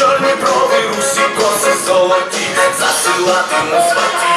чорні брови, усі коси золоті, засилатиму сваті.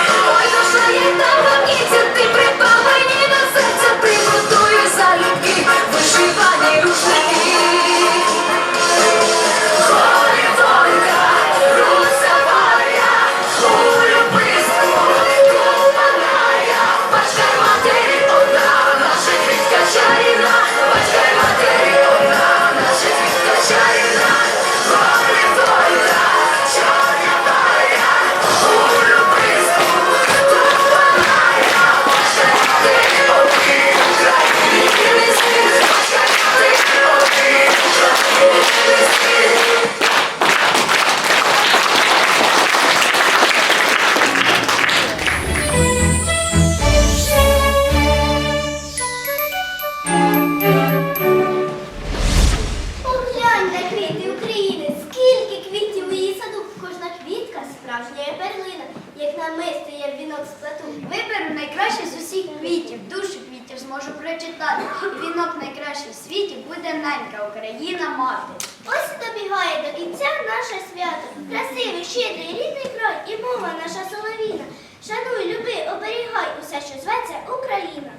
ненька Україна мати. Ось добігає до кінця наше свято. Красивий, щирий, рідний край і мова наша соловіна. Шануй, люби, оберігай усе, що зветься Україна.